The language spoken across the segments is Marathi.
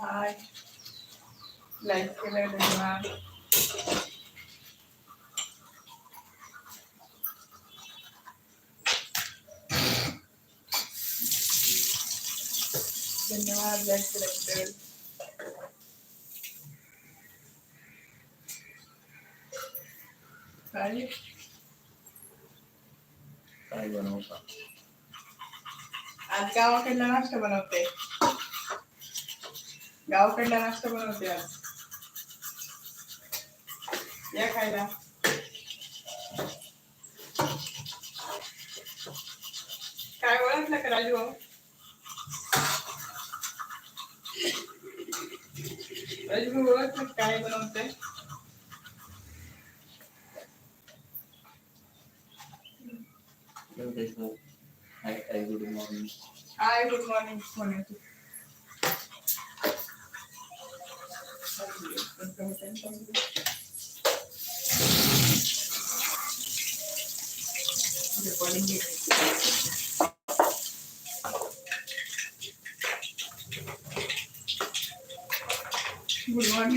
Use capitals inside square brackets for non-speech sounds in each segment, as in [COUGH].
हाय लाईक केलं धन्यवाद धन्यवाद लाईक केल्याबद्दल काय काय बनवता आज गावाकडला नाश्ता बनवते. गावाकडला नाश्ता बनवते आज. या खायला. काय ओळखलं का राजू? भाऊ राजू भाऊ ओळखलं काय बनवते? Hi, hi, good morning. Hi, good morning. Good morning. Good morning,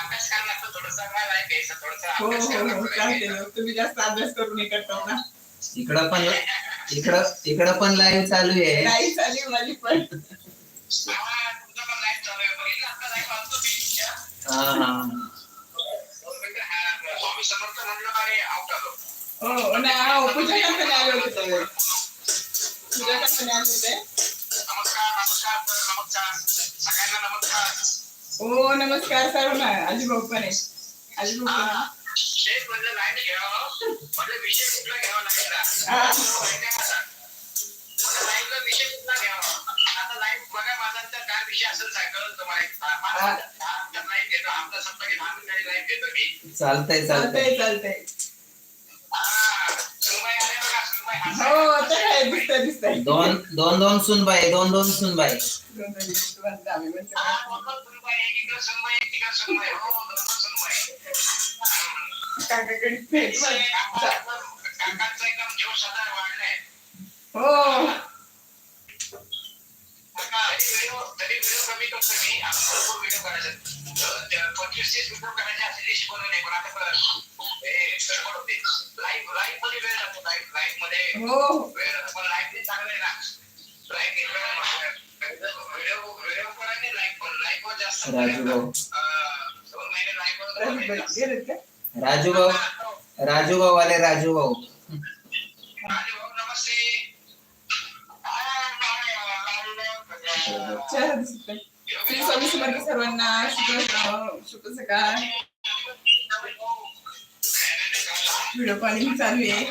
कर हो हो हो चालते ना. तुम्ही जास्त अभ्यास करून हे करता ना. इकडं पण इकडं इकडं पण लाईव्ह चालू आहे. नाही चालेल माझी पण. हा हा स्वामी समर्थ म्हणलं आणि आउट आलो हो ना हो, पूजा करताना आले होते त्यावेळी. पूजा करताना आले होते. नमस्कार नमस्कार सर नमस्कार. हो नमस्कार पण आहे आजीभाऊ पण आहे. शेत म्हणलं लाईन घ्यावं म्हणलं विषय कुठला घ्यावा हा. लाईनला विषय कुठला घ्यावा आता लाईन बघा माझा तर काय विषय असेल सांगतो तुम्हाला लाईन घेतो आमचा लाईन घेतो मी चालतंय चालतंय चालतंय हो आता काय दिसतंय दिसतंय. दोन दोन दोन सुनबाई दोन दोन सुनबाई. हा, पंचवीस तीस व्हिडिओ करायचे असे लिस्ट बनवले पण आता हे गडबड होते लाईव्ह लाईव्हमध्ये वेळ जातो लाईव्ह लाईव्हमध्ये वेळ जातो. पण लाईव्ह चांगलं आहे ना. लाईव्ह व्हिडिओ व्हिडिओ करायचे लाईव्ह पण लाईव्ह वर जास्त राजू भाऊ. दोन महिने वर राजू भाऊ राजू भाऊ. आले राजू भाऊ. राजू भाऊ नमस्ते. सर्वांना शुभ [LAUGHS] शुभ सकाळ. व्हिडिओ कॉलिंग चालू आहे.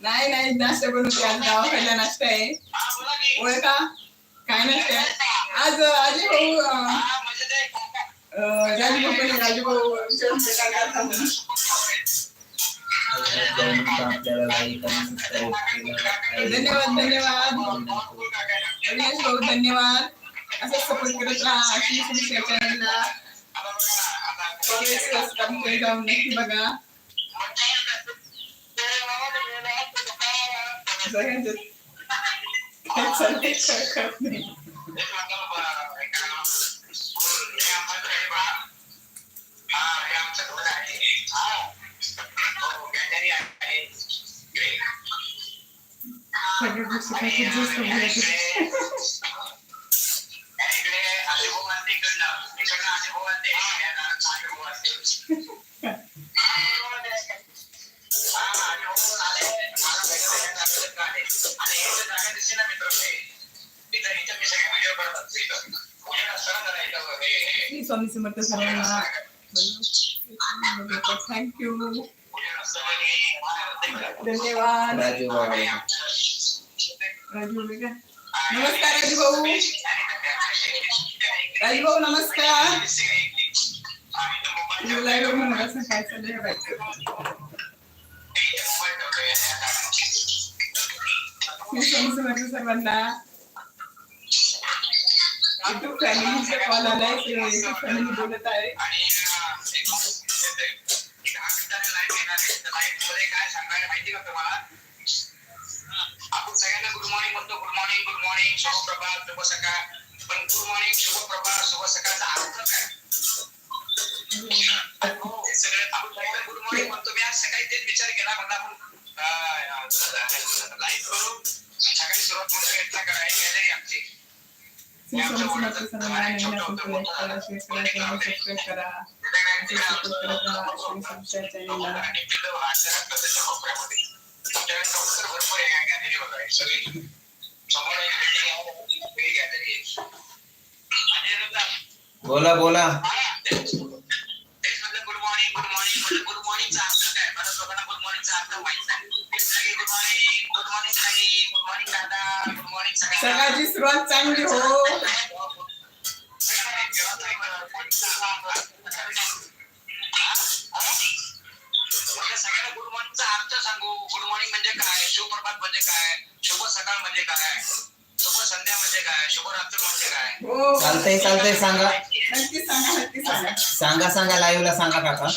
नाही नाही नाश्ता बनवते आज गावाकडला नाश्ता आहे. ओळखा? काय नाश्ता आज आजी भाऊ राजू भाऊ. राजू भाऊ धन्यवाद धन्यवाद. अविनाश भाऊ धन्यवाद. असं सपोर्ट अशी समस्या चॅनलला सबस्क्राईबकडे बघा. सगळ्या गोष्टी काय स्वामी समर्थ सर्वांना. थँक्यू धन्यवाद. राजू नमस्कार राजू भाऊ. राजू भाऊ नमस्कार. लाईव्ह काय चाललंय बघायचं. स्वामी समर्थ सर्वांना. युट्यूब फॅमिलीचा कॉल आलाय ते युट्यूब फॅमिली बोलत आहे आपण सगळ्यांना गुड मॉर्निंग म्हणतो गुड मॉर्निंग गुड मॉर्निंग शुभ प्रभात शुभ सकाळ पण गुड मॉर्निंग शुभ प्रभात शुभ सकाळचा अर्थ काय हे सगळं आपण सगळ्यांना गुड मॉर्निंग म्हणतो मी आज सकाळी तेच विचार केला म्हणला आपण लाईव्ह करू सकाळी सुरुवात म्हणजे इथला करायची गॅलरी आमची श्री स्वामी समर्थ सर्वांना नवीन असेल तर like करा शेअर करा चॅनल सबस्क्राईब करा असे सपोर्ट करत राहा श्री स्वामीच्या चॅनलला आणि पिल्लं वाढतात त्याच्या कोपऱ्यामध्ये. तुमच्याकडे डॉक्टर भरपूर आहे काय गॅलरी बघा ही सगळी समोर एक building आहे, वेगळी गॅलरी आहे. आणि नंतर, बोला बोला हा, तेच तेच म्हटलं good morning good morning good मॉर्निंगचा अर्थ काय बऱ्याच लोकांना गुड मॉर्निंगचा अर्थ माहित नाही गुड मॉर्निंग good morning ताई गुड मॉर्निंग दादा गुड मॉर्निंग सकाळची सुरुवात चांगली हो. सगळ्यांना गुड मॉर्निंगचा अर्थ सांगू गुड मॉर्निंग म्हणजे काय शुभप्रभात म्हणजे काय शुभ सकाळ म्हणजे काय शुभ संध्या म्हणजे काय शुभरात्र म्हणजे काय हो. चालतंय चालतंय सांगा. नक्की सांगा नक्की सांगा. सांगा सांगा लाईव्ह ला सांगा काका.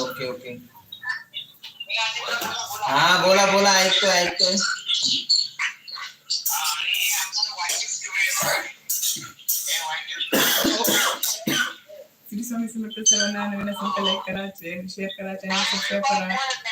Okay okay. हा बोला बोला ऐकतोय ऐकतोय. आणि श्री स्वामी समर्थ सर्वांना नवीन असेल तर लाईक करा शेअर करा चॅनल सबस्क्राईब करा.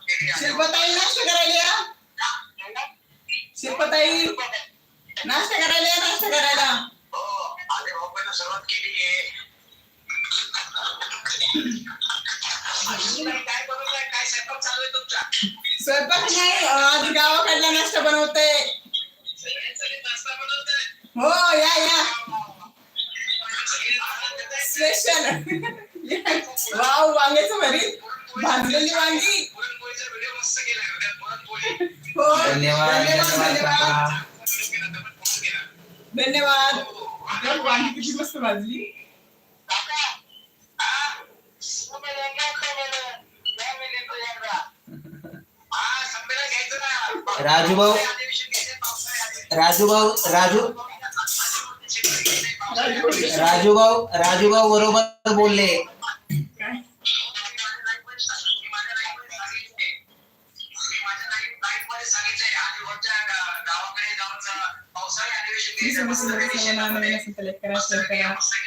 बोलते शिल्पताई नाश्ता करायला शिल्पताई नाश्ता करायला या नाश्ता करायला. सुरुवात केली स्वयंपाक नाही आज गावाकडला नाश्ता बनवते. हो या या. स्पेशल [LAUGHS] वाव वांग्याचं भरीत. भाजलेली वांगी पुरणपोळीचा व्हिडिओ मस्त केलाय उद्या पुरणपोळी हो धन्यवाद। धन्यवाद। धन्यवाद धन्यवाद काका फोन केला धन्यवाद बघ, वांगी किती मस्त भाजली हा संमेलन घ्यायचं ना राजू भाऊ। अधिवेशन घ्यायचं पावसाळ्यात राजू भाऊ राजू राजू। राजू भाऊ राजू भाऊ बरोबर बोलले।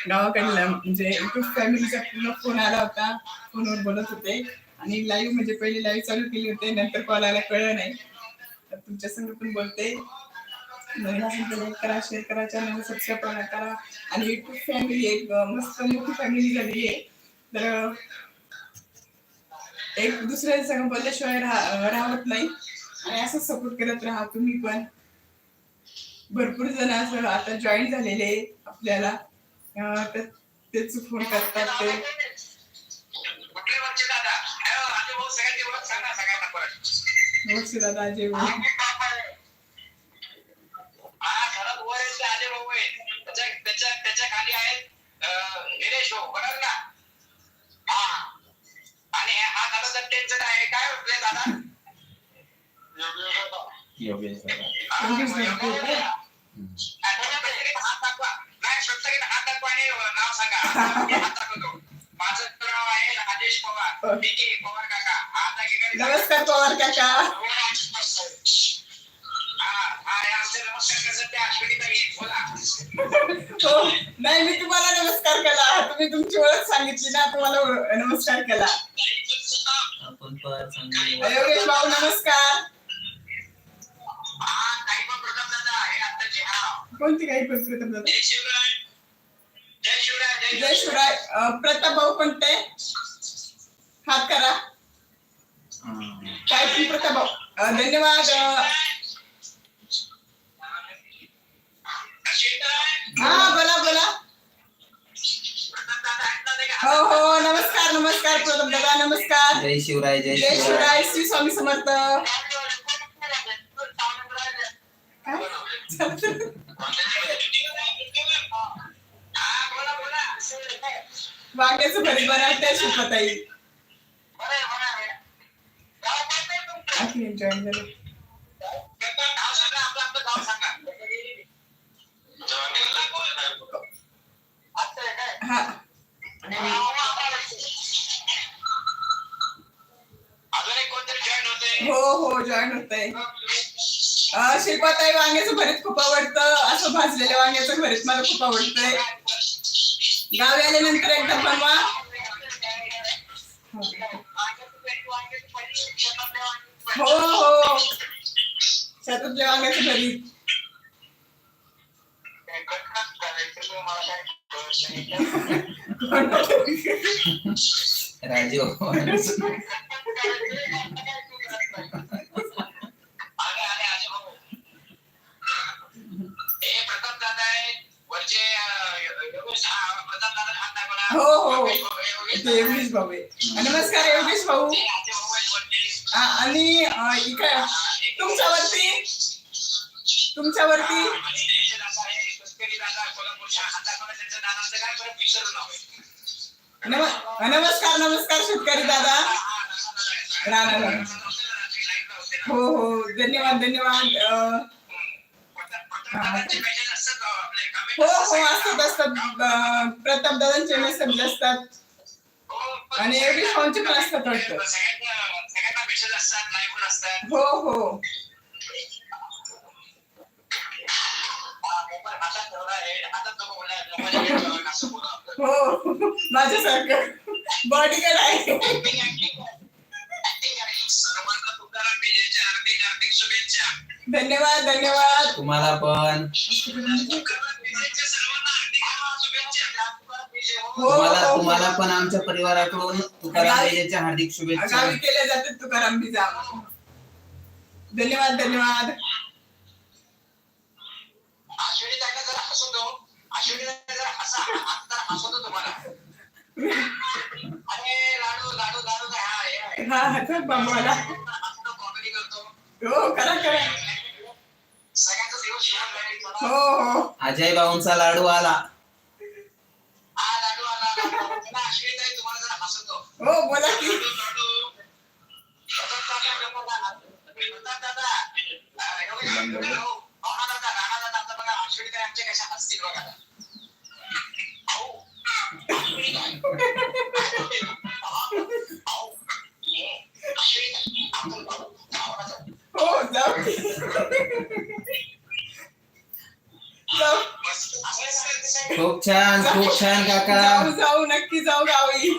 गावाकडला म्हणजे युट्यूब फॅमिलीचा पूर्ण फोन आला होता फोनवर बोलत होते आणि लाईव्ह म्हणजे पहिले लाईव्ह चालू केली होते नंतर कॉल आला कळलं नाही तर तुमच्या संग पण बोलते करा शेअर करा चॅनल सबस्क्राईब करा आणि युट्यूब फॅमिली एक मस्त मोठी फॅमिली झालेली आहे तर एक दुसऱ्या संग बोलल्याशिवाय राहा राहत नाही आणि असं सपोर्ट करत राहा तुम्ही पण भरपूर जण असं आता जॉईन झालेले आपल्याला. तेच फोन करतात ते. दादा? अजय भाऊ हा ते त्याच्याखाली आहेत निलेश भाऊ. बरोबर ना. ते अश्विनीताई [LAUGHS] बोला हो नाही मी तुम्हाला नमस्कार केला. तुम्ही तुमची ओळख सांगितली ना तुम्हाला नमस्कार केला. आपण पण चांगली योगेश भाऊ नमस्कार हा ताई पण प्रथम दादा हे आत्ताचे हा कोणती काही पण प्रताप दादा जय शिवराय प्रताप भाऊ कोणते? हात करा. काय पण प्रताप भाऊ. धन्यवाद. हा बोला बोला? हो हो नमस्कार नमस्कार प्रताप दादा नमस्कार. जय शिवराय जय शिवराय श्री स्वामी समर्थ. वांग्याचं भरी बरं वाटतं शिकवताई जॉईन झालं हा. हो हो जॉईन होत आहे शिल्पाताई वांग्याचं भरीत खूप आवडतं. असं भाजलेल्या वांग्याचं भरीत मला खूप आवडतंय. गावी आल्यानंतर एकदा बनवा. हो हो. शताब्दी वांग्याचं भरीत. राजीव. [LAUGHS] ते योगेश भाऊ आहे. नमस्कार योगेश भाऊ. आणि इकडे तुमच्यावरती? तुमच्यावरती? नमस्कार नमस्कार शेतकरी दादा. राणा हो हो धन्यवाद धन्यवाद. हो हो असतात असतात. प्रताप दादांचे मेसेज असतात. आणि योगेश भाऊंचे पण असतात. वाटतं हो. हो आपलं. हो माझ्यासारखं. Acting. Acting. आहे. धन्यवाद धन्यवाद. तुम्हाला पण. तुम्हाला हो तुम्हाला पण आमच्या परिवाराकडून तुकाराम विजयच्या हार्दिक शुभेच्छा. गावी केले जातात तुकाराम बिजा धन्यवाद धन्यवाद. अश्विनी ताईला जरा हसू दो अश्विनी ताईला जरा हसा. आता हसवतो तुम्हाला. अरे लाडू लाडू लाडू काय? हा हे. हा हा हसतो कॉमेडी करतो. हो करा करा. सगळ्यांचा. हो हो. अजय भाऊंचा लाडू आला. बोला की. हो. खूप छान खूप छान काका. जाऊ जाऊ नक्की जाऊ गावी.